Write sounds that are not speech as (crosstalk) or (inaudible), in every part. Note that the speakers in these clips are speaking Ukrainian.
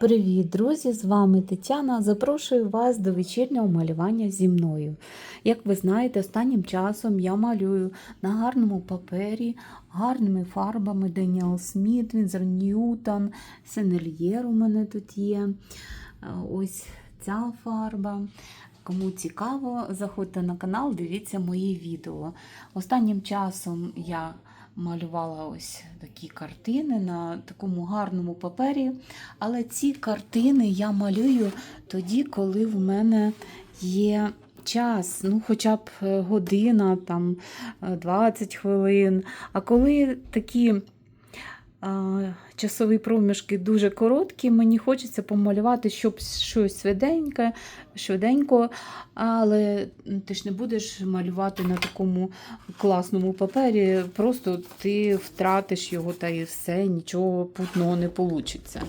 Привіт, друзі! З вами Тетяна. Запрошую вас до вечірнього малювання зі мною. Як ви знаєте, останнім часом я малюю на гарному папері, гарними фарбами Деніел Сміт, Вінзер Ньютон, Сенельєр у мене тут є. Е, Ось ця фарба. Кому цікаво, заходьте на канал, дивіться мої відео. Останнім часом я малювала ось такі картини на такому гарному папері. Але ці картини я малюю тоді, коли в мене є час, ну хоча б е, година, там е, 20 хвилин. А коли такі часові проміжки дуже короткі, мені хочеться помалювати щоб щось швиденьке, швиденько, але ти ж не будеш малювати на такому класному папері, просто ти втратиш його та і все, нічого путного не вийде.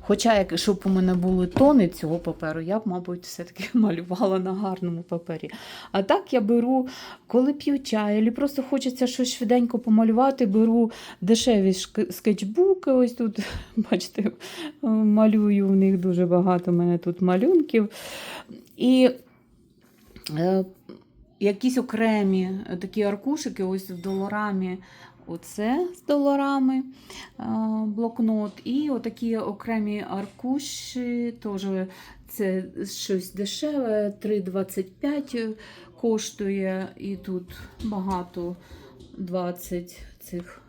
Хоча, якщо б у мене були тони цього паперу, я б, мабуть, все-таки (laughs) малювала на гарному папері. А так я беру, коли п'ю чай, або просто хочеться щось швиденько помалювати, беру дешеві скетчбуки. Ось тут, (laughs) бачите, малюю в них дуже багато у мене тут малюнків. І е, якісь окремі такі аркушики, ось в доларамі. Оце з доларами е, блокнот. І отакі окремі аркуші, теж це щось дешеве, 3,25 коштує. І тут багато 20 цих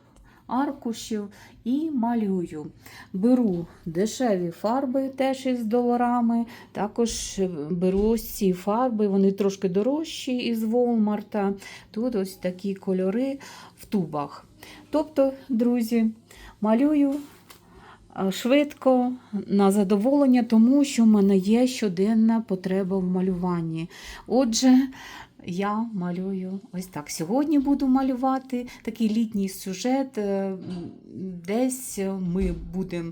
аркушів і малюю. Беру дешеві фарби теж із доларами. Також беру ось ці фарби, вони трошки дорожчі із Волмарта. Тут ось такі кольори в тубах. Тобто, друзі, малюю швидко, на задоволення, тому що в мене є щоденна потреба в малюванні. Отже, я малюю ось так. Сьогодні буду малювати такий літній сюжет. е, Десь ми будемо,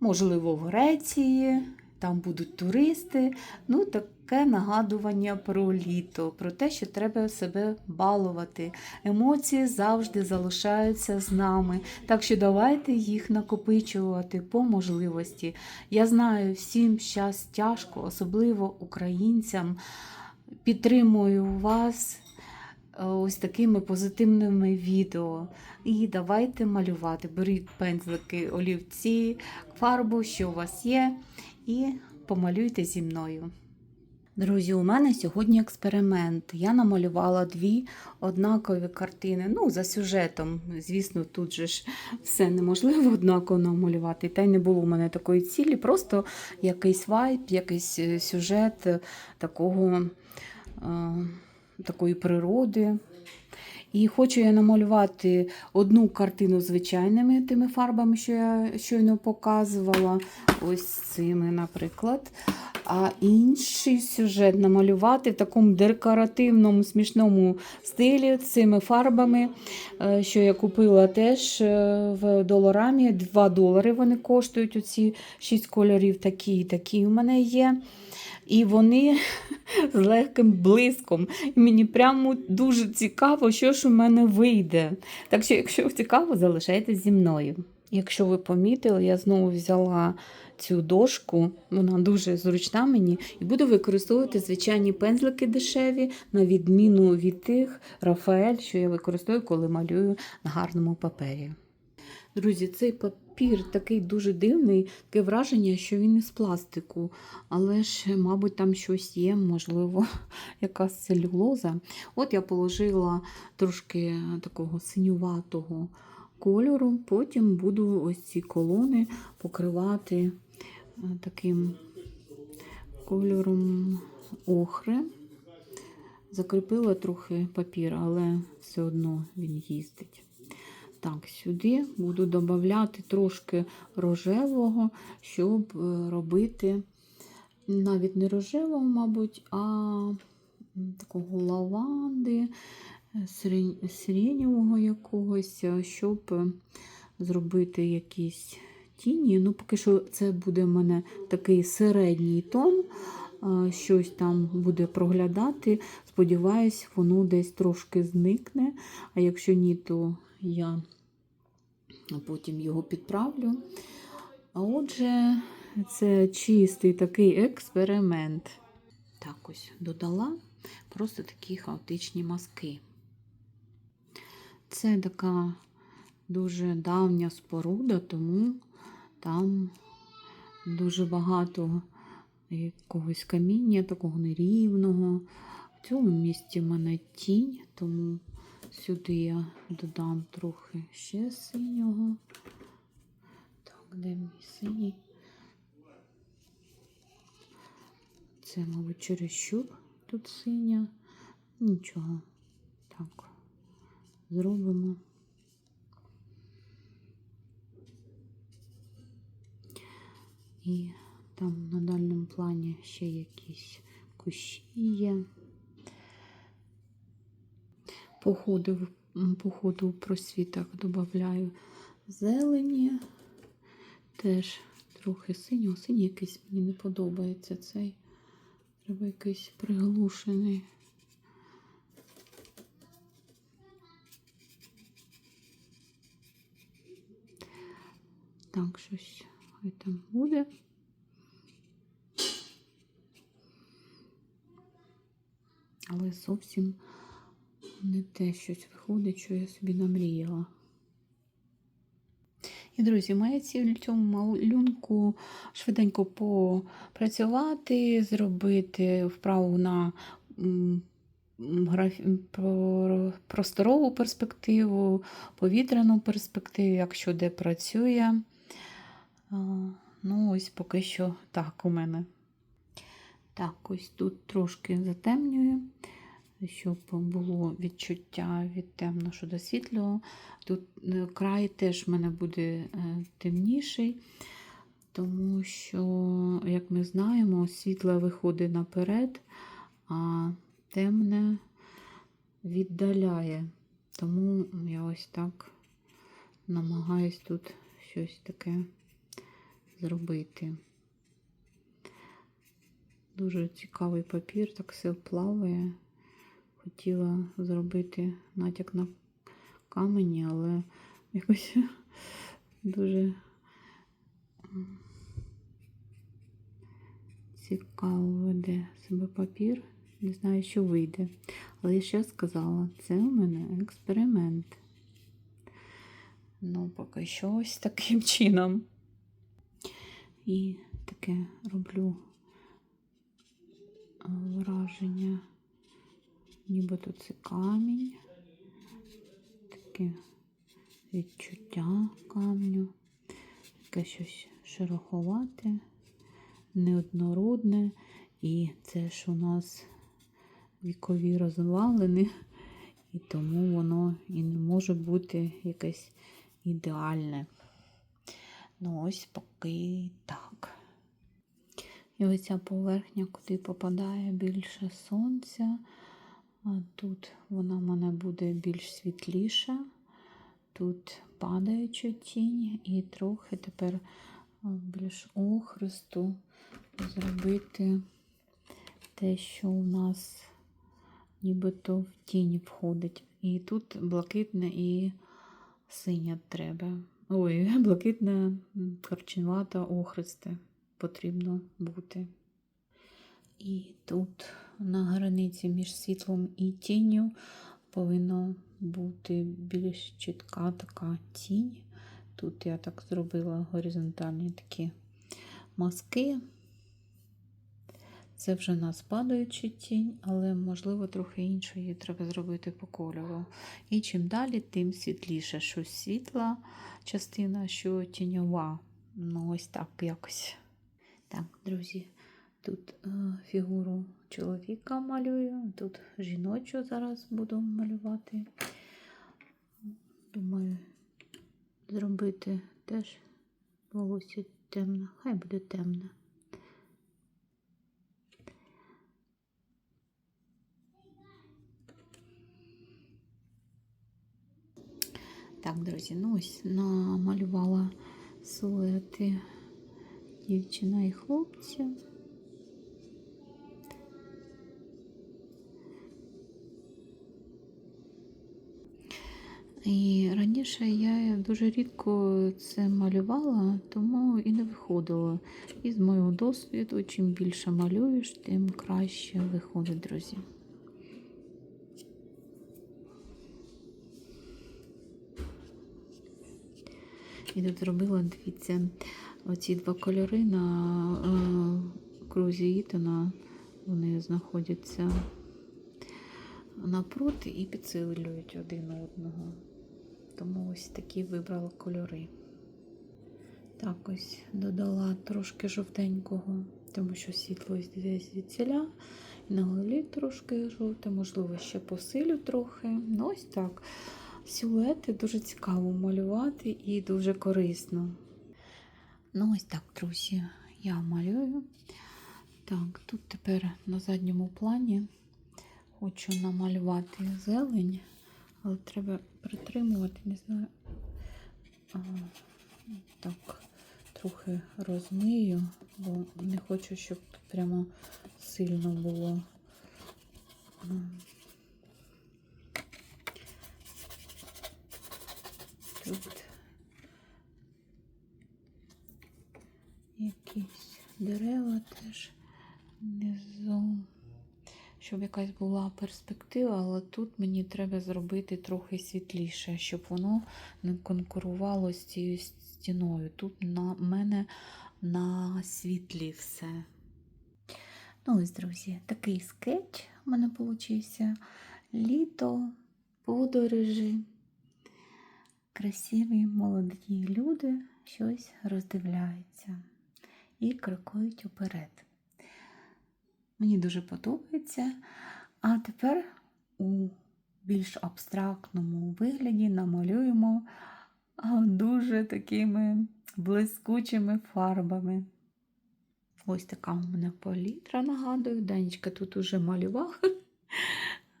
можливо, в Греції, там будуть туристи. Ну, таке нагадування про літо, про те, що треба себе балувати. Емоції завжди залишаються з нами. Так що давайте їх накопичувати по можливості. Я знаю, всім зараз тяжко, особливо українцям. Підтримую вас е, ось такими позитивними відео. І давайте малювати. Беріть пензлики, олівці, фарбу, що у вас є, і помалюйте зі мною. Друзі, у мене сьогодні експеримент. Я намалювала дві однакові картини. Ну, за сюжетом. Звісно, тут же ж все неможливо однаково намалювати. Та й не було у мене такої цілі, просто якийсь вайб, якийсь е, сюжет е, такого, такої природи. І хочу я намалювати одну картину звичайними тими фарбами, що я щойно показувала, ось цими, наприклад. А інший сюжет намалювати в такому декоративному, смішному стилі цими фарбами, е, що я купила теж е, в доларамі. 2 долари вони коштують. Оці 6 кольорів такі і такі у мене є. І вони (laughs) з легким блиском. І мені прямо дуже цікаво, що ж у мене вийде. Так що, якщо цікаво, залишайтесь зі мною. Якщо ви помітили, я знову взяла цю дошку, вона дуже зручна мені, і буду використовувати звичайні пензлики дешеві, на відміну від тих Рафаель, що я використовую, коли малюю на гарному папері. Друзі, цей папір такий дуже дивний, таке враження, що він із пластику. Але ж, мабуть, там щось є, можливо, (laughs) якась целюлоза. От я положила трошки такого синюватого кольору, потім буду ось ці колони покривати е, таким кольором охри. Закріпила трохи папір, але все одно він їздить. Так, сюди буду додати трошки рожевого, щоб е, робити навіть не рожевого, мабуть, а такого лаванди, е, сиреневого якогось, е, щоб зробити якісь тіні. Ну, поки що це буде в мене такий середній тон. Щось там буде проглядати. Сподіваюсь, воно десь трошки зникне. А якщо ні, то я потім його підправлю. А отже, це чистий такий експеримент. Так ось додала просто такі хаотичні мазки. Це така дуже давня споруда, тому там дуже багато якогось каміння, такого нерівного. В цьому місці в мене тінь, тому сюди я додам трохи ще синього. Так, де мій синій? Це, мабуть, чересчур тут синя. Нічого. Так, зробимо. І там на дальньому плані ще якісь кущі є. По ходу, в- по ходу в просвітах додаю зелені. Теж трохи синього. Синій якийсь мені не подобається цей. Треба якийсь приглушений. Так, щось хай там буде. Але зовсім не те щось виходить, що я собі намріяла. І, друзі, моя ціль цьому малюнку швиденько попрацювати, зробити вправу на просторову перспективу, повітряну перспективу, якщо де працює. Ну, ось поки що так у мене. Так, ось тут трошки затемнюю, щоб було відчуття від темного до світлого. Тут е, край теж в мене буде е, темніший, тому що, як ми знаємо, світло виходить наперед, а темне віддаляє. Тому я ось так намагаюсь тут щось таке зробити. Дуже цікавий папір, так все плаває. Хотіла зробити натяк на камені, але якось (laughs) дуже цікаво веде себе папір. Не знаю, що вийде. Але я ще сказала, це у мене експеримент. Ну, поки що ось таким (laughs) чином. І таке роблю враження, нібито це камінь, таке відчуття камню, таке щось шероховате, неоднородне, і це ж у нас вікові розвалини, і тому воно і не може бути якесь ідеальне. Ну, ось поки так. І ось ця поверхня, куди попадає більше сонця. Тут вона в мене буде більш світліша. Тут падаюча тінь, і трохи тепер більш охристу зробити те, що у нас нібито в тіні входить. І тут блакитне і синя треба. Ой, (laughs) блакитне, м, корченувата, охристе потрібно бути. І тут на границі між світлом і тінню повинна бути більш чітка така тінь. Тут я так зробила горизонтальні такі мазки. Це вже нас падаюча тінь, але, можливо, трохи іншої треба зробити по кольору. І чим далі, тим світліше, що світла частина, що тіньова. Ну, ось так якось. Так, друзі, тут е, фігуру чоловіка малюю, тут жіночу зараз буду малювати. Думаю, зробити теж волосся темне, хай буде темне. Так, друзі, ну ось намалювала силуети дівчина і хлопця. І раніше я дуже рідко це малювала, тому і не виходило. І з моєго досвіду, чим більше малюєш, тим краще виходить, друзі. І тут зробила, дивіться, оці два кольори на е, крузі Ітона, вони знаходяться напроти і підсилюють один одного. Тому ось такі вибрала кольори. Так, ось додала трошки жовтенького, тому що світло йде звідсіля. На голові трошки жовте, можливо, ще посилю трохи. Ну, ось так. Силуети дуже цікаво малювати і дуже корисно. Ну, ось так, друзі, я малюю. Так, тут тепер на задньому плані хочу намалювати зелень, але треба притримувати, не знаю. А, так, трохи розмию, бо не хочу, щоб прямо сильно було. Тут якісь дерева теж внизу щоб якась була перспектива, але тут мені треба зробити трохи світліше, щоб воно не конкурувало з цією стіною. Тут на мене на світлі все. Ну ось, друзі, такий скетч у мене получився. Літо, подорожі, красиві молоді люди щось роздивляються і крокують уперед. Мені дуже подобається. А тепер у більш абстрактному вигляді намалюємо дуже такими блискучими фарбами. Ось така у мене палітра, нагадую. Данечка тут уже малював.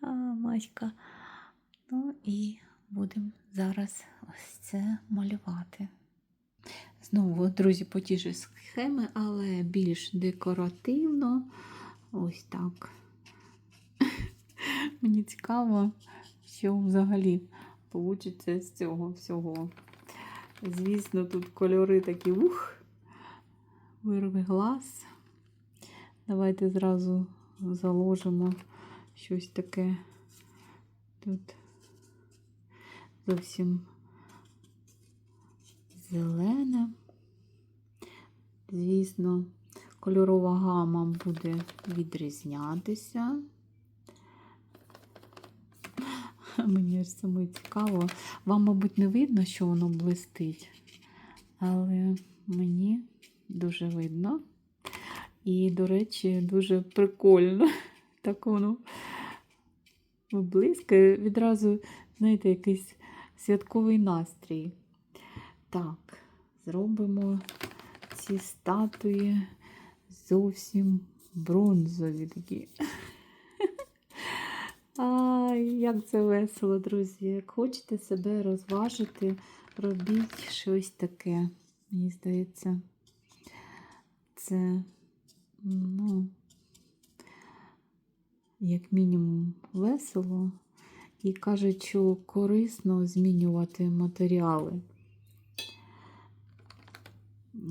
(laughs) Маська. Ну і будемо зараз ось це малювати. Знову, друзі, по ті ж схеми, але більш декоративно. Ось так. (laughs) Мені цікаво, що взагалі вийде з цього всього. Звісно, тут кольори такі ух, вирви глаз. Давайте зразу заложимо щось таке тут зовсім зелене. Звісно, кольорова гама буде відрізнятися. (laughs) Мені ж саме цікаво. Вам, мабуть, не видно, що воно блистить, але мені дуже видно. І, до речі, дуже прикольно. (laughs) Так воно блискає. Відразу, знаєте, якийсь святковий настрій. Так, зробимо ці статуї зовсім бронзові такі. (laughs) Ай, як це весело, друзі. Як хочете себе розважити, робіть щось таке. Мені здається, це, ну, як мінімум, весело. І кажуть, що корисно змінювати матеріали,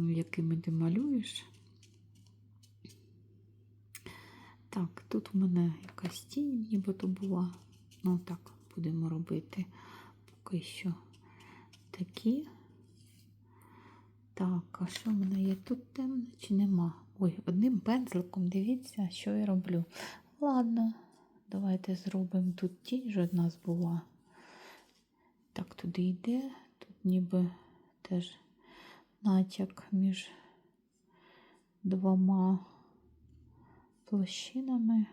якими ти малюєш. Так, тут у мене якась тінь нібито була. Ну, так, будемо робити поки що такі. Так, а що в мене є тут темне чи нема? Ой, одним пензликом дивіться, що я роблю. Ладно, давайте зробимо тут тінь ж одна була. Так, туди йде, тут ніби теж натяк між двома площинами.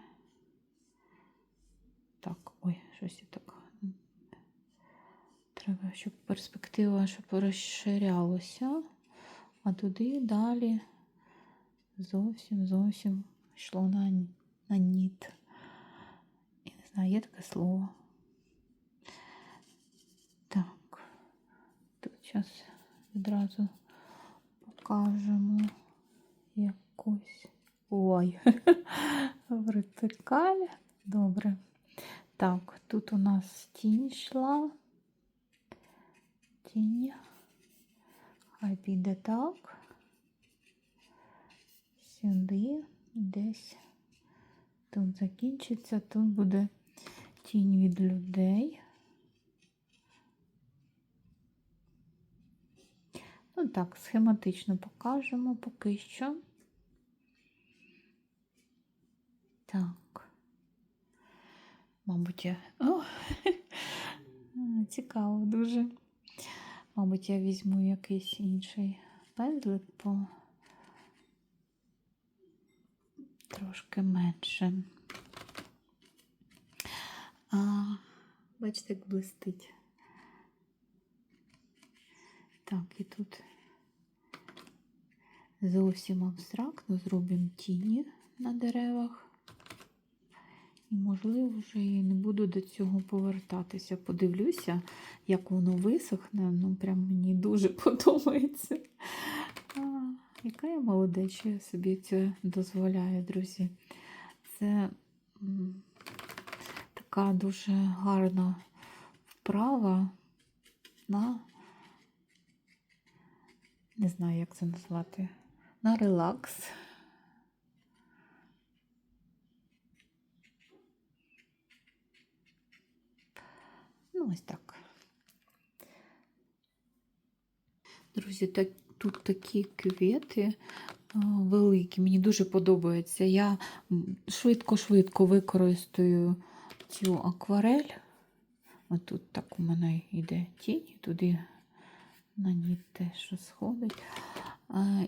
Так, ой, щось я так. Треба, щоб перспектива щоб розширялася, а туди далі зовсім зовсім йшло на, на ніт. Я не знаю, є таке слово. Так, тут зараз відразу покажемо якусь. Ой, (laughs) вертикаль. Добре. Так, тут у нас тінь йшла. тінь. Хай піде так. Сюди, десь тут закінчиться, тут буде тінь від людей. Ну так, схематично покажемо поки що. Так. Мабуть, я. О, (laughs) цікаво дуже. Мабуть, я візьму якийсь інший пензлик по трошки менше. А, бачите, як блистить. Так, і тут зовсім абстрактно зробимо тіні на деревах. Можливо, вже і не буду до цього повертатися. Подивлюся, як воно висохне. Ну, прям мені дуже (laughs) подобається. А, яка я молодець, що я собі це дозволяю, друзі. Це така дуже гарна вправа на, не знаю, як це назвати, на релакс. Ось так. Друзі, так, тут такі квіти великі, мені дуже подобається. Я швидко-швидко використаю цю акварель. Ось тут так у мене йде тінь, туди на ній теж сходить.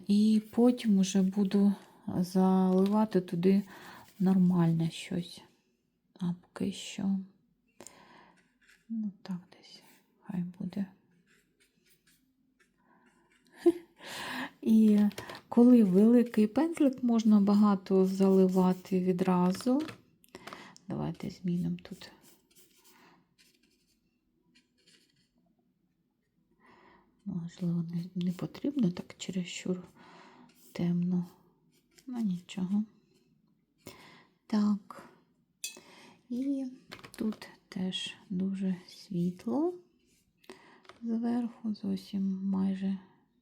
І потім вже буду заливати туди нормальне щось. А поки що. Ну, так десь хай буде. І коли великий пензлик, можна багато заливати відразу. Давайте змінимо тут. Можливо, не, не потрібно так чересчур темно. Ну, нічого. Так. І тут теж дуже світло зверху, зовсім майже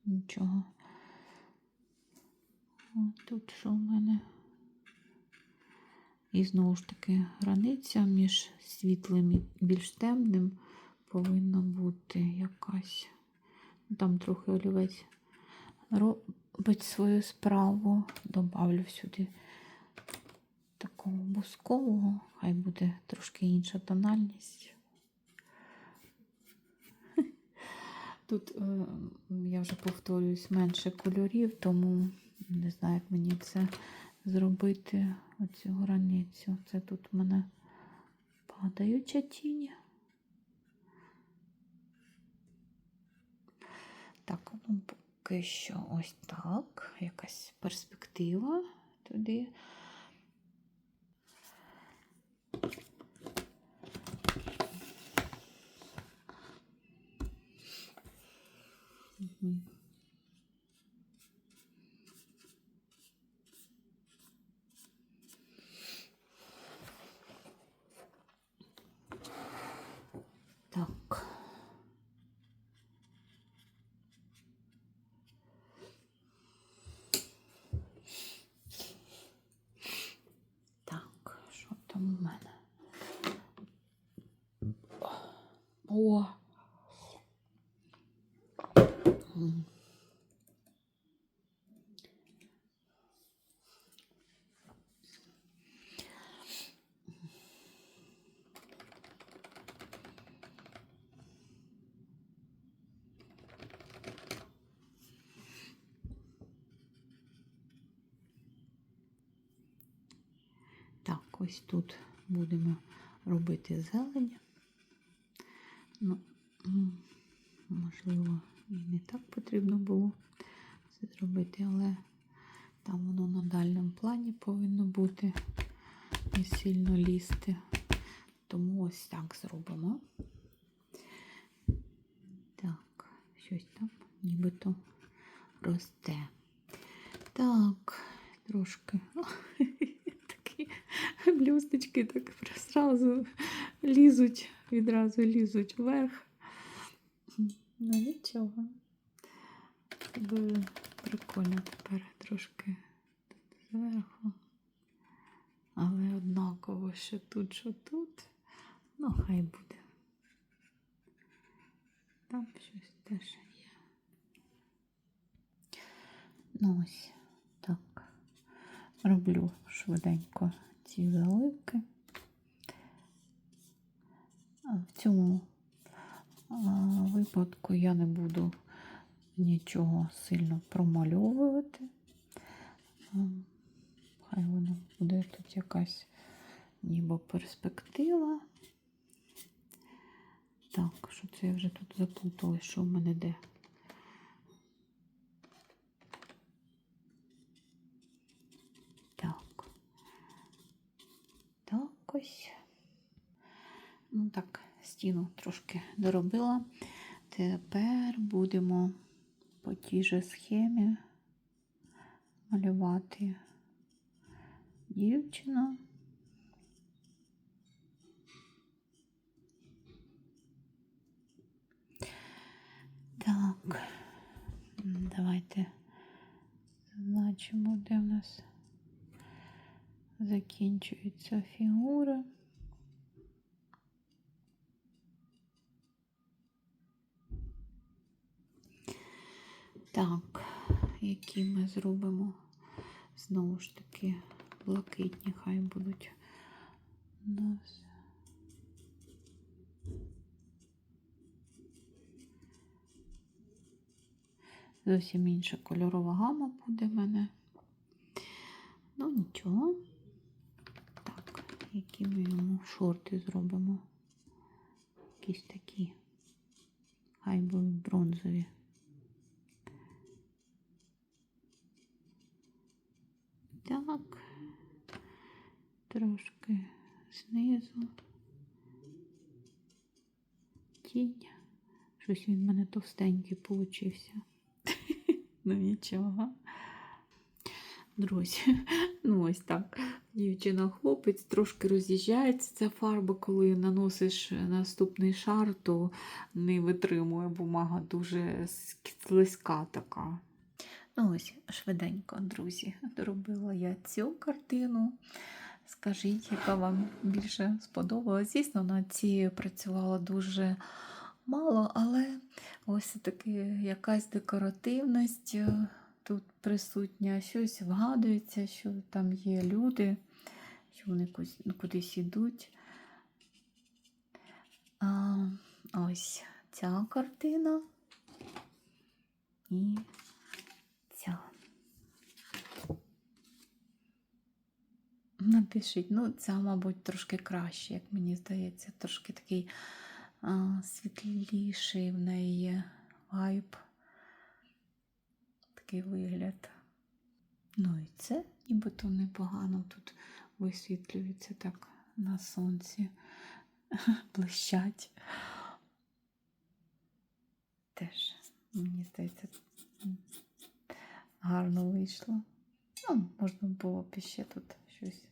нічого. О, тут що в мене? І знову ж таки границя між світлим і більш темним повинна бути якась. Ну, Там трохи олівець робить свою справу. Добавлю сюди такого бускового, хай буде трошки інша тональність. (laughs) Тут, е, я вже повторююсь, менше кольорів, тому не знаю, як мені це зробити, оцю границю. Це тут в мене падаюча тінь. Так, ну поки що ось так, якась перспектива туди. Мгм. Так. Так, що там у мене? О! Так, ось тут будемо робити зелень. Ну, можливо, і не так потрібно було це зробити, але там воно на дальньому плані повинно бути не сильно лізти. Тому ось так зробимо. Так, щось там нібито росте. Так, трошки. (laughs) Такі блюсточки так зразу лізуть, відразу лізуть вверх. Ну нічого. Дуже прикольно тепер трошки тут зверху. Але однаково, що тут, що тут. Ну, хай буде. Там щось теж є. Ну ось так. Роблю швиденько ці заливки. В цьому випадку я не буду нічого сильно промальовувати. Хай воно буде тут якась ніби перспектива. Так, що це я вже тут заплутала, що в мене де. Так. Так ось. Ну так, стіну трошки доробила. Тепер будемо по тій же схемі малювати дівчину. Так, давайте зазначимо, де в нас закінчується фігура. Так, які ми зробимо знову ж таки блакитні, хай будуть у нас. Зовсім інша кольорова гама буде в мене. Ну, нічого. Так, які ми йому шорти зробимо. Якісь такі. Хай будуть бронзові. Так, трошки знизу. Тінь. Щось він в мене товстенький получився. (laughs) Ну нічого. Друзі, ну ось так. Дівчина-хлопець трошки роз'їжджається ця фарба, коли наносиш наступний шар, то не витримує бумага дуже слизька така. Ну ось, швиденько, друзі, доробила я цю картину. Скажіть, яка вам більше сподобалась? Звісно, на цій працювала дуже мало, але ось таки якась декоративність е, тут присутня, щось вгадується, що там є люди, що вони кудись, кудись йдуть. Ось ця картина і ця. Напишіть, ну, ця, мабуть, трошки краще, як мені здається, трошки такий а, світліший в неї є вайб. Такий вигляд. Ну і це нібито непогано тут висвітлюється так на сонці. (laughs) Блищать. Теж, мені здається, гарно вийшло. Ну, можна було б ще тут щось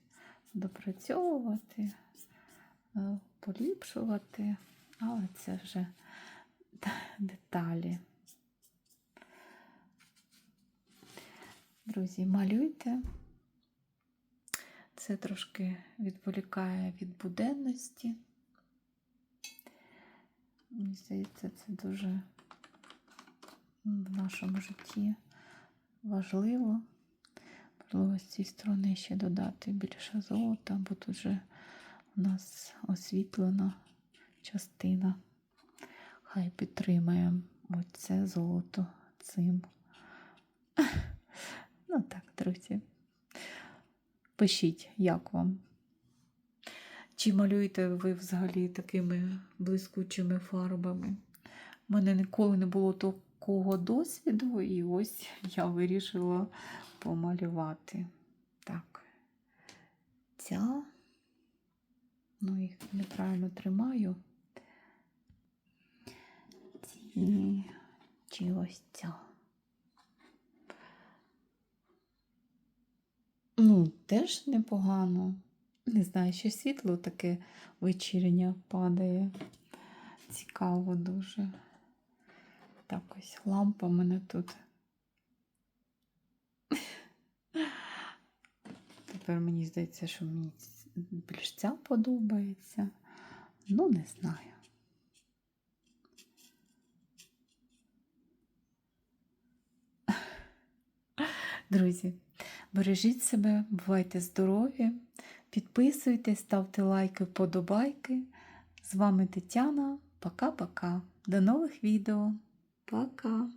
допрацьовувати, е, поліпшувати, але це вже (laughs) деталі. Друзі, малюйте. Це трошки відволікає від буденності. Мені здається, це дуже в нашому житті важливо. Можливо, з цієї сторони ще додати більше золота, бо тут вже у нас освітлена частина. Хай підтримаємо оце золото цим. (laughs) Ну так, друзі. Пишіть, як вам. Чи малюєте ви взагалі такими блискучими фарбами? У мене ніколи не було такого досвіду, і ось я вирішила помалювати. Так, ця, ну їх неправильно тримаю. Ці, чи ось ця. Ну, теж непогано. Не знаю, що світло таке вечірнє падає. Цікаво дуже. Так ось лампа мене тут. Тепер мені здається, що мені більш ця подобається. Ну, не знаю. Друзі, бережіть себе, бувайте здорові, підписуйтесь, ставте лайки, вподобайки. З вами Тетяна. Пока-пока. До нових відео. Пока.